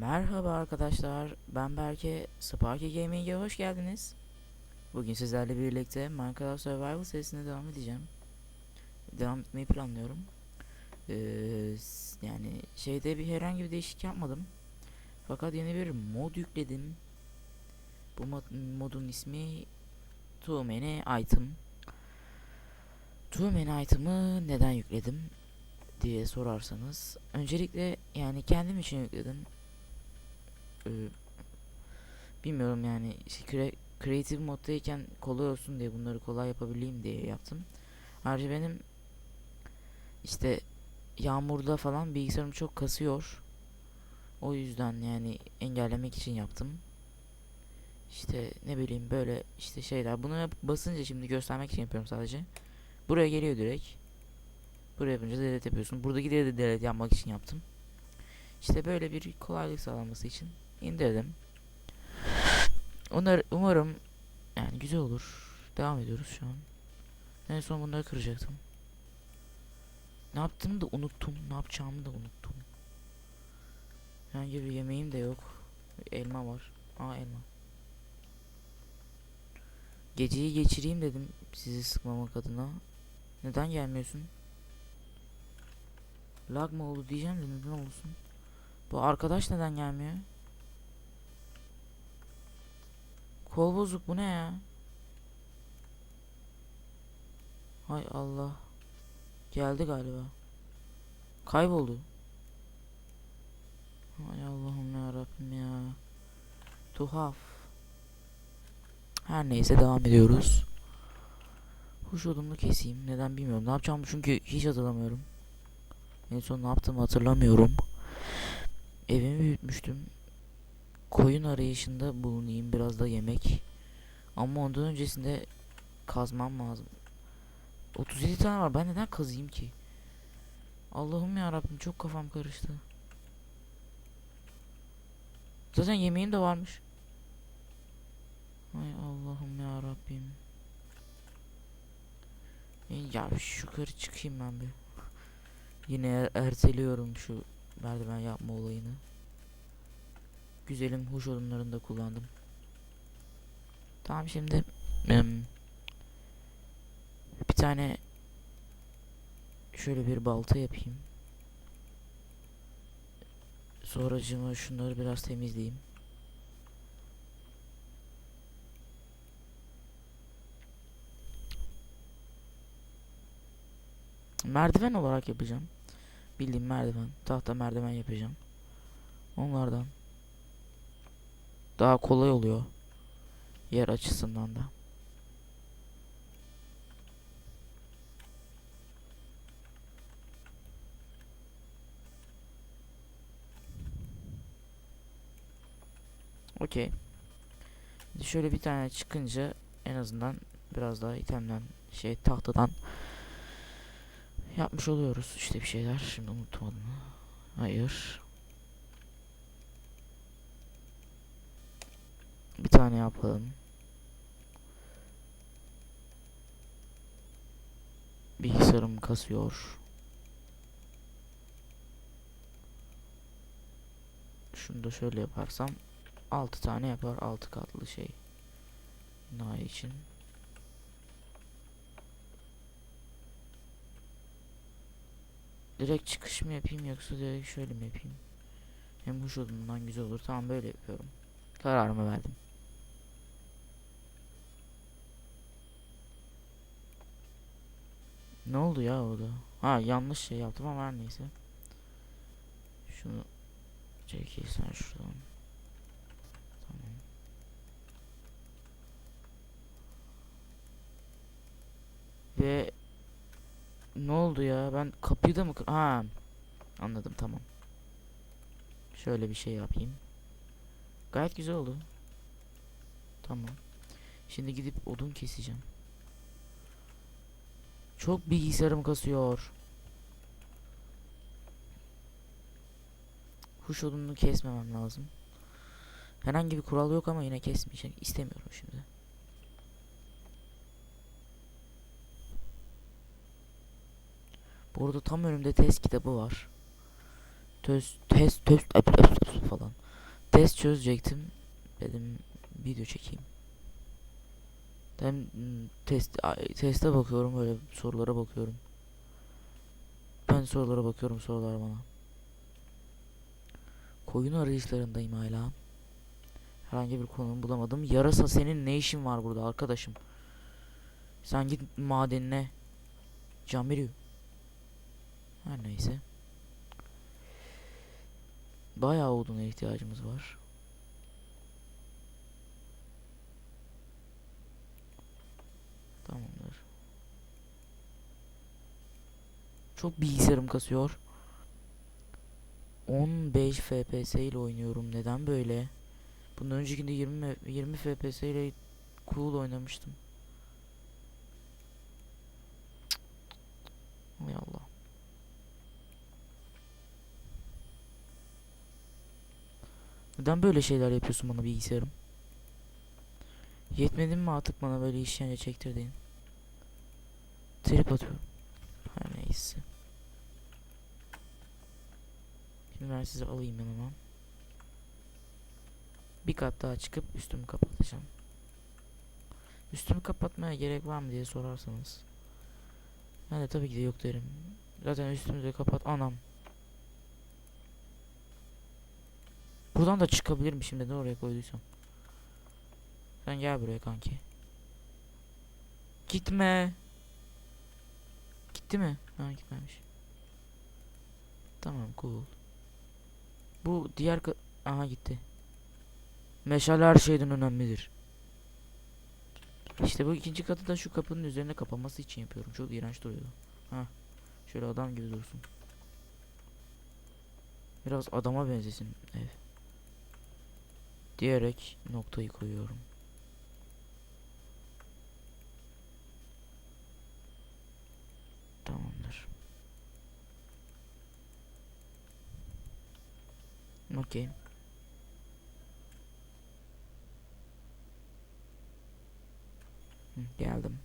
Merhaba arkadaşlar, ben Berke, Sparky Gaming'e hoş geldiniz. Bugün sizlerle birlikte Minecraft Survival serisine devam edeceğim. Devam etmeyi planlıyorum. Ee, yani şeyde bir herhangi bir değişiklik yapmadım. Fakat yeni bir mod yükledim. Bu mod, modun ismi Too Many Item. Too Many Item'ı neden yükledim diye sorarsanız. Öncelikle yani kendim için yükledim. Ee, bilmiyorum yani işte cre- creative moddayken kolay olsun diye bunları kolay yapabileyim diye yaptım. Ayrıca benim işte yağmurda falan bilgisayarım çok kasıyor. O yüzden yani engellemek için yaptım. İşte ne bileyim böyle işte şeyler. Bunu basınca şimdi göstermek için yapıyorum sadece. Buraya geliyor direkt. Buraya yapınca delete yapıyorsun. Buradaki de delete yapmak için yaptım. İşte böyle bir kolaylık sağlanması için indirdim. Onlar, umarım yani güzel olur. Devam ediyoruz şu an. En son bunları kıracaktım. Ne yaptığımı da unuttum. Ne yapacağımı da unuttum. Herhangi bir yemeğim de yok. Elma var. Aa elma. Geceyi geçireyim dedim sizi sıkmamak adına. Neden gelmiyorsun? Lag mı oldu diyeceğim de neden olsun? Bu arkadaş neden gelmiyor? Kol bozuk bu ne ya? Hay Allah. Geldi galiba. Kayboldu. Hay Allah'ım ya Rabbim ya. Tuhaf. Her neyse devam ediyoruz. Huş odamı keseyim. Neden bilmiyorum. Ne yapacağımı çünkü hiç hatırlamıyorum. En son ne yaptığımı hatırlamıyorum. Evimi büyütmüştüm. Koyun arayışında bulunayım. Biraz da yemek. Ama ondan öncesinde kazmam lazım. 37 tane var. Ben neden kazıyım ki? Allah'ım ya Rabbim çok kafam karıştı. Zaten yemeğim de varmış. Ay Allah'ım ya Rabbim. Ya şu yukarı çıkayım ben bir. Yine er- erteliyorum şu merdiven yapma olayını. Güzelim huş odunlarını da kullandım. Tamam şimdi em, bir tane şöyle bir balta yapayım. Sonracığıma şunları biraz temizleyeyim. Merdiven olarak yapacağım. Bildiğim merdiven. Tahta merdiven yapacağım. Onlardan. Daha kolay oluyor. Yer açısından da. Okey. Şöyle bir tane çıkınca en azından biraz daha itemden şey tahtadan yapmış oluyoruz işte bir şeyler. Şimdi unuttum adını. Hayır. Bir tane yapalım. Bilgisayarım kasıyor. Şunu da şöyle yaparsam 6 tane yapar 6 katlı şey. Nay için. Direkt çıkış mı yapayım yoksa direkt şöyle mi yapayım? Hem huş odundan güzel olur. Tamam böyle yapıyorum. Kararımı verdim. Ne oldu ya orada? Ha yanlış şey yaptım ama her neyse. Şunu çekil sen şuradan. Tamam. Ve ne oldu ya? Ben kapıyı da mı. Ha. Anladım tamam. Şöyle bir şey yapayım. Gayet güzel oldu. Tamam. Şimdi gidip odun keseceğim. Çok bilgisayarım kasıyor. Huş odununu kesmemem lazım. Herhangi bir kural yok ama yine kesmeyecek. istemiyorum şimdi. Bu arada tam önümde test kitabı var. Töz, test, test, falan. test çözecektim. Dedim video çekeyim. Hem test teste bakıyorum böyle sorulara bakıyorum. Ben sorulara bakıyorum sorular bana. Koyun arayışlarındayım hala. Herhangi bir konum bulamadım. Yarasa senin ne işin var burada arkadaşım? Sen git madenine. Veriyor. Her neyse. Bayağı oduna ihtiyacımız var. Tamamdır. Çok bilgisayarım kasıyor. 15 FPS ile oynuyorum. Neden böyle? Bundan öncekinde 20 me- 20 FPS ile cool oynamıştım. Hay Allah. Neden böyle şeyler yapıyorsun bana bilgisayarım? Yetmedi mi artık bana böyle işkence çektirdiğin? Trip atıyorum. Her neyse. Şimdi ben sizi alayım yanıma. Bir kat daha çıkıp üstümü kapatacağım. Üstümü kapatmaya gerek var mı diye sorarsanız. Ben de tabii ki de yok derim. Zaten üstümü de kapat. Anam. Buradan da çıkabilirmişim neden oraya koyduysam. Sen gel buraya kanki. Gitme. Gitti mi? Ha gitmemiş. Tamam cool. Bu diğer Aha gitti. Meşale her şeyden önemlidir. İşte bu ikinci katı da şu kapının üzerine kapanması için yapıyorum. Çok iğrenç duruyor. Ha. Şöyle adam gibi dursun. Biraz adama benzesin ev. Diyerek noktayı koyuyorum. Tamamdır. Okey. Geldim.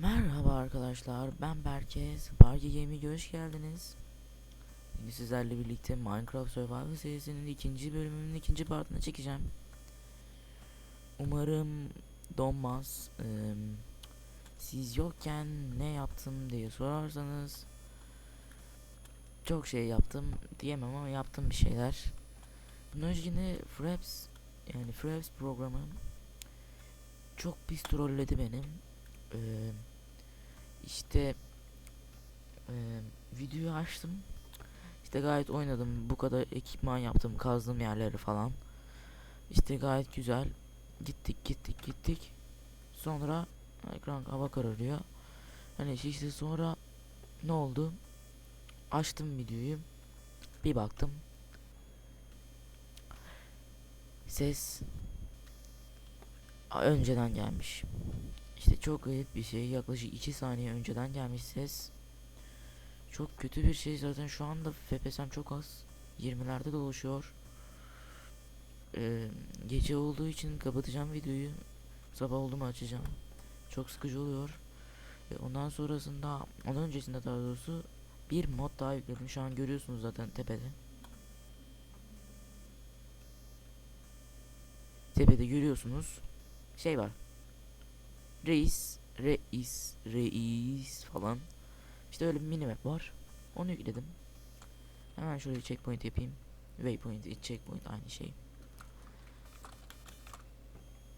Merhaba arkadaşlar, ben Berke. Sparky Gaming'e hoş geldiniz. Bugün sizlerle birlikte Minecraft Survival serisinin ikinci bölümünün ikinci partını çekeceğim. Umarım donmaz. Eee, siz yokken ne yaptım diye sorarsanız çok şey yaptım diyemem ama yaptım bir şeyler. Bunun öncesinde Fraps yani Fraps programı çok pis trolledi benim. Eee işte eee videoyu açtım. İşte gayet oynadım. Bu kadar ekipman yaptım. Kazdığım yerleri falan. İşte gayet güzel. Gittik gittik gittik. Sonra ekran hava kararıyor. Hani işte sonra ne oldu? Açtım videoyu. Bir baktım. Ses önceden gelmiş. İşte çok garip bir şey. Yaklaşık 2 saniye önceden gelmiş ses. Çok kötü bir şey zaten şu anda FPS'm çok az. 20'lerde dolaşıyor. Ee, gece olduğu için kapatacağım videoyu. Sabah oldu mu açacağım. Çok sıkıcı oluyor. Ve ondan sonrasında, ondan öncesinde daha doğrusu bir mod daha yükledim. Şu an görüyorsunuz zaten tepede. Tepede görüyorsunuz. Şey var. Reis, reis, reis falan. İşte öyle bir minimap var. Onu yükledim. Hemen şöyle checkpoint yapayım. Waypoint, checkpoint aynı şey.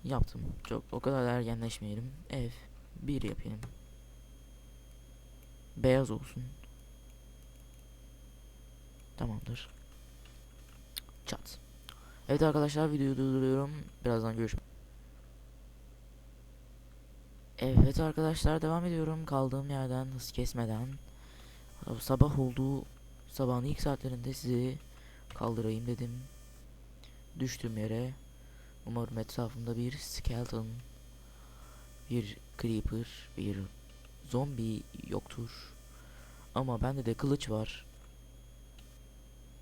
Yaptım. Çok o kadar da ergenleşmeyelim. Ev bir yapayım. Beyaz olsun. Tamamdır. Çat. Evet arkadaşlar videoyu durduruyorum. Birazdan görüşürüz. Evet arkadaşlar devam ediyorum kaldığım yerden hız kesmeden. Sabah olduğu sabahın ilk saatlerinde sizi kaldırayım dedim. Düştüğüm yere umarım etrafımda bir skeleton, bir creeper, bir zombi yoktur. Ama bende de kılıç var.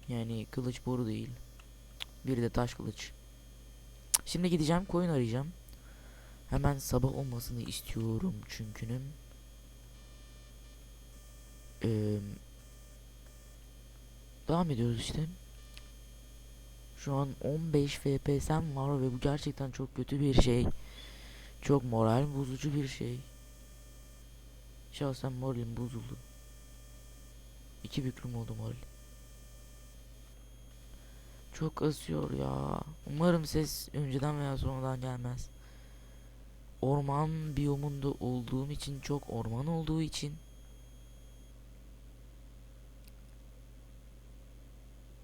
Yani kılıç boru değil. Bir de taş kılıç. Şimdi gideceğim koyun arayacağım. Hemen sabah olmasını istiyorum çünkünün. Eee devam ediyoruz işte. Şu an 15 FPS'm var ve bu gerçekten çok kötü bir şey. Çok moral bozucu bir şey. Şahsen moralim bozuldu. İki büklüm oldu moral. Çok kasıyor ya. Umarım ses önceden veya sonradan gelmez. Orman biyomunda olduğum için çok orman olduğu için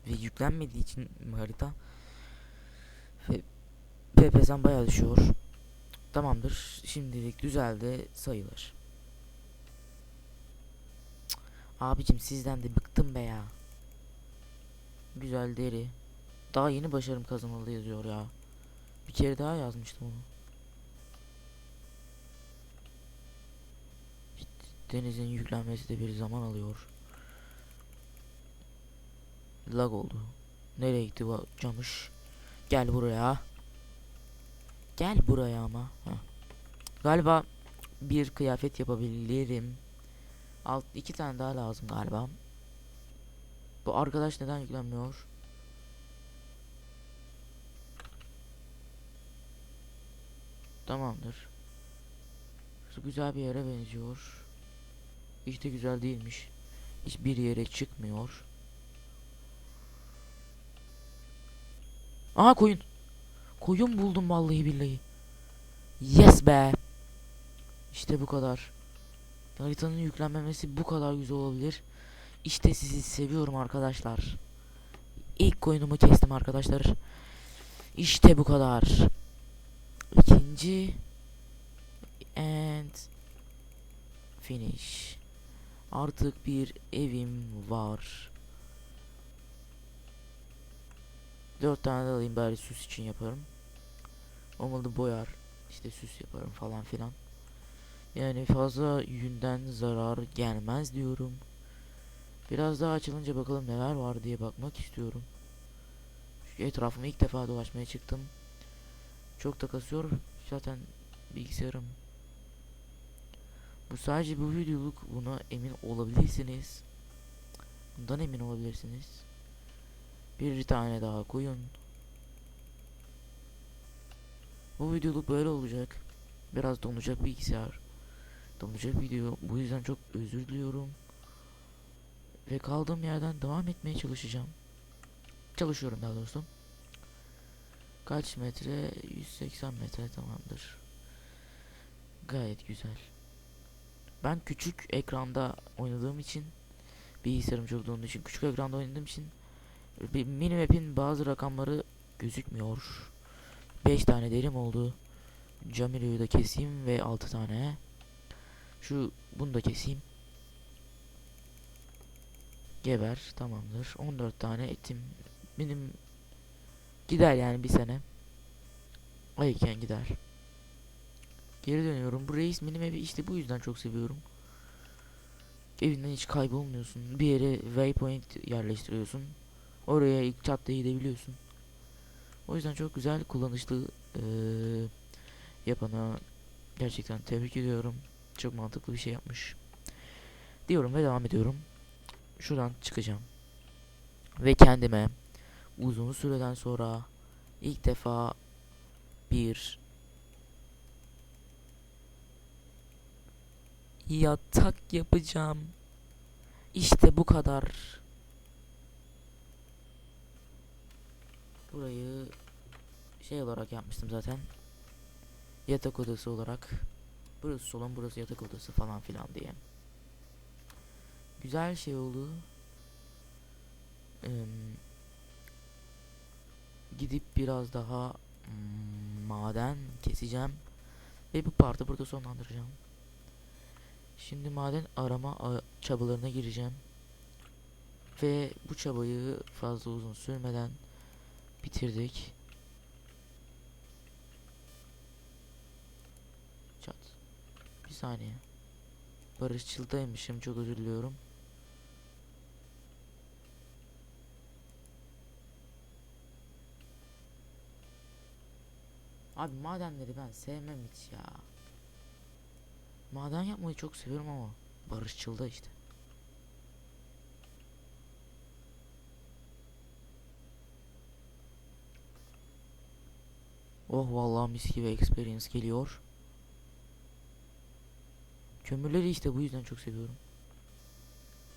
ve yüklenmediği için harita ve PPS'm bayağı düşüyor. Tamamdır. Şimdilik düzeldi sayılır. Abicim sizden de bıktım be ya. Güzel deri. Daha yeni başarım kazanıldı yazıyor ya. Bir kere daha yazmıştım onu. Denizin yüklenmesi de bir zaman alıyor. Lag oldu. Nereye gitti bu camış? Gel buraya. Gel buraya ama. Heh. Galiba bir kıyafet yapabilirim. Alt iki tane daha lazım galiba. Bu arkadaş neden yüklenmiyor? Tamamdır. Şu güzel bir yere benziyor. Hiç de güzel değilmiş. Hiçbir yere çıkmıyor. Aha koyun. Koyun buldum vallahi billahi. Yes be. İşte bu kadar. Haritanın yüklenmemesi bu kadar güzel olabilir. İşte sizi seviyorum arkadaşlar. İlk koyunumu kestim arkadaşlar. İşte bu kadar. İkinci and finish. Artık bir evim var. Dört tane de alayım bari süs için yaparım. Olmadı boyar. işte süs yaparım falan filan. Yani fazla yünden zarar gelmez diyorum. Biraz daha açılınca bakalım neler var diye bakmak istiyorum. Çünkü etrafımı ilk defa dolaşmaya çıktım. Çok da kasıyor. Zaten bilgisayarım. Bu sadece bu videoluk buna emin olabilirsiniz. Bundan emin olabilirsiniz. Bir tane daha koyun. Bu videoluk böyle olacak. Biraz donacak bilgisayar. Donacak video. Bu yüzden çok özür diliyorum. Ve kaldığım yerden devam etmeye çalışacağım. Çalışıyorum daha doğrusu. Kaç metre? 180 metre tamamdır. Gayet güzel. Ben küçük ekranda oynadığım için bilgisayarım çok olduğu için küçük ekranda oynadığım için minimap'in bazı rakamları gözükmüyor. 5 tane derim oldu. Camiro'yu da keseyim ve 6 tane. Şu bunu da keseyim. Geber tamamdır. 14 tane etim benim gider yani bir sene. Ayıken gider. Geri dönüyorum. Bu reis benim evi işte bu yüzden çok seviyorum. Evinden hiç kaybolmuyorsun. Bir yere waypoint yerleştiriyorsun. Oraya ilk diye gidebiliyorsun. O yüzden çok güzel kullanışlı eee, yapana gerçekten tebrik ediyorum. Çok mantıklı bir şey yapmış. Diyorum ve devam ediyorum. Şuradan çıkacağım. Ve kendime uzun süreden sonra ilk defa bir yatak yapacağım. İşte bu kadar. Burayı şey olarak yapmıştım zaten. Yatak odası olarak. Burası salon, burası yatak odası falan filan diye. Güzel şey oldu. Eee, gidip biraz daha mm, maden keseceğim. Ve bu partı burada sonlandıracağım. Şimdi maden arama çabalarına gireceğim. Ve bu çabayı fazla uzun sürmeden bitirdik. Çat. Bir saniye. Barışçıldaymışım çok özür diliyorum. Abi madenleri ben sevmem hiç ya. Maden yapmayı çok seviyorum ama barışçıl da işte. Oh vallahi mis gibi experience geliyor. Kömürleri işte bu yüzden çok seviyorum.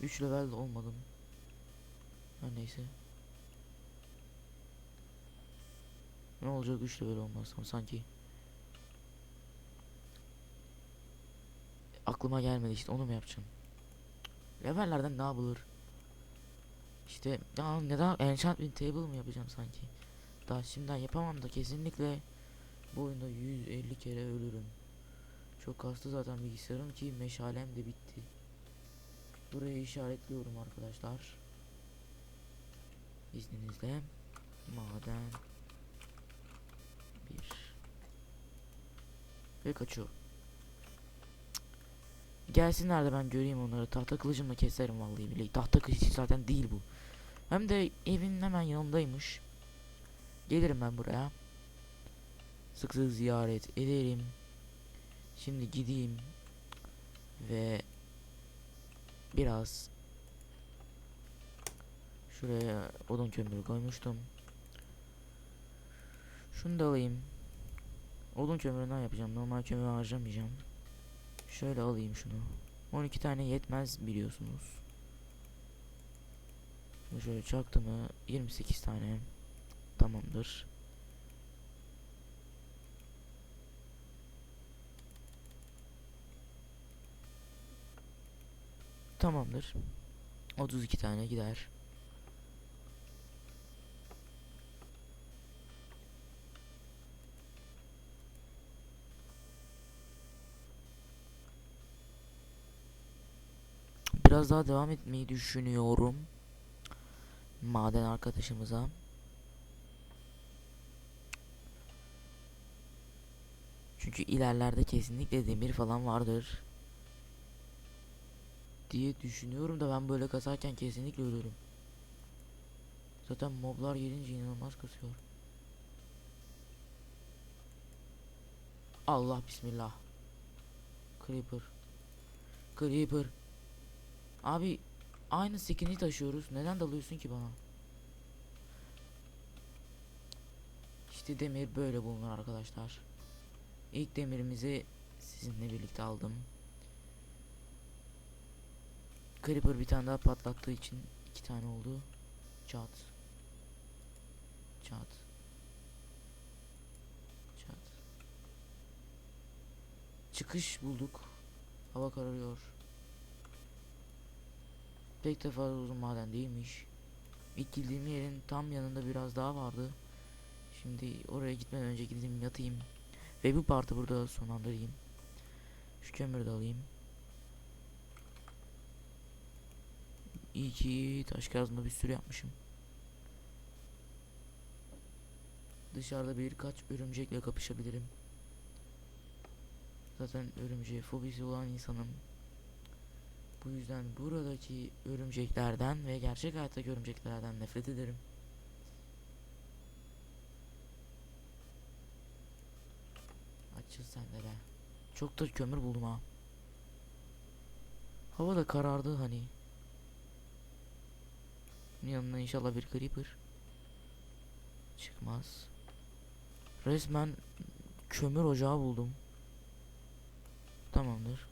3 level de olmadım. Her neyse. Ne olacak 3 level olmazsam sanki. Aklıma gelmedi işte onu mu yapacağım? Levellerden ne yapılır? İşte ya neden enchantment table mı yapacağım sanki? Daha şimdiden yapamam da kesinlikle bu oyunda 150 kere ölürüm. Çok kastı zaten bilgisayarım ki meşalem de bitti. Burayı işaretliyorum arkadaşlar. İzninizle maden bir ve kaçıyor. Gelsinler de ben göreyim onları. Tahta kılıcımla keserim vallahi billahi. Tahta kılıç zaten değil bu. Hem de evin hemen yanındaymış. Gelirim ben buraya. Sık sık ziyaret ederim. Şimdi gideyim ve biraz şuraya odun kömürü koymuştum. Şunu da alayım. Odun kömüründen yapacağım. Normal kömür harcamayacağım. Şöyle alayım şunu. 12 tane yetmez biliyorsunuz. Şöyle çaktı mı 28 tane. Tamamdır. Tamamdır. 32 tane gider. Biraz daha devam etmeyi düşünüyorum. Maden arkadaşımıza. Çünkü ilerlerde kesinlikle demir falan vardır. Diye düşünüyorum da ben böyle kazarken kesinlikle ölürüm. Zaten moblar gelince inanılmaz kasıyor. Allah bismillah. Creeper. Creeper. Abi aynı skin'i taşıyoruz. Neden dalıyorsun ki bana? İşte demir böyle bulunur arkadaşlar. İlk demirimizi sizinle birlikte aldım. Creeper bir tane daha patlattığı için iki tane oldu. Çat. Çat. Çat. Çıkış bulduk. Hava kararıyor. Pek de fazla uzun maden değilmiş. İlk girdiğim yerin tam yanında biraz daha vardı. Şimdi oraya gitmeden önce gideyim yatayım. Ve bu partı burada sonlandırayım. Şu kömürü de alayım. İyi ki taş kazma bir sürü yapmışım. Dışarıda birkaç örümcekle kapışabilirim. Zaten örümceğe fobisi olan insanım. Bu yüzden buradaki örümceklerden ve gerçek hayattaki örümceklerden nefret ederim. Açıl sen de be. Çok da kömür buldum ha. Hava da karardı hani. Yanına inşallah bir creeper. Çıkmaz. Resmen kömür ocağı buldum. Tamamdır.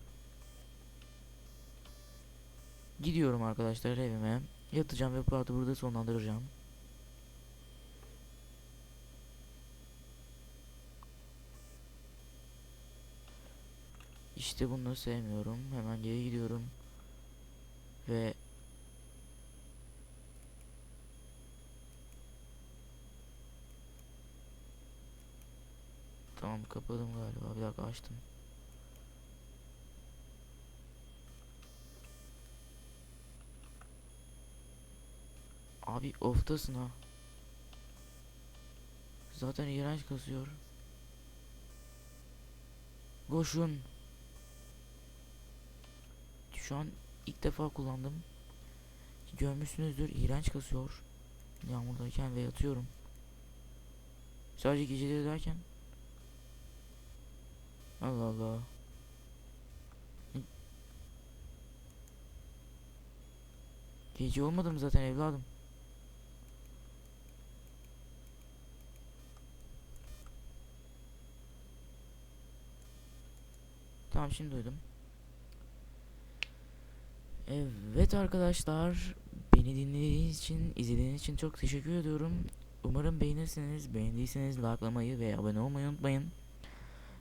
Gidiyorum arkadaşlar evime. Yatacağım ve partı burada sonlandıracağım. İşte bunu sevmiyorum. Hemen geri gidiyorum. Ve Tamam kapadım galiba. Bir dakika açtım. Abi off'tasın ha. Zaten iğrenç kasıyor. Koşun. Şu an ilk defa kullandım. Görmüşsünüzdür iğrenç kasıyor. Yağmurdayken ve yatıyorum. Sadece geceleri derken Allah Allah. Gece olmadım zaten evladım. Tamam şimdi duydum. Evet arkadaşlar beni dinlediğiniz için izlediğiniz için çok teşekkür ediyorum. Umarım beğenirsiniz. Beğendiyseniz likelamayı ve abone olmayı unutmayın.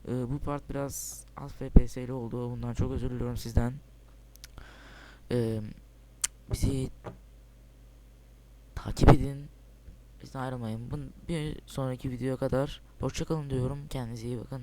Ee, bu part biraz az FPS'li oldu. Bundan çok özür diliyorum sizden. Ee, bizi takip edin. Bizden ayrılmayın. Bun- Bir sonraki videoya kadar hoşçakalın diyorum. Kendinize iyi bakın.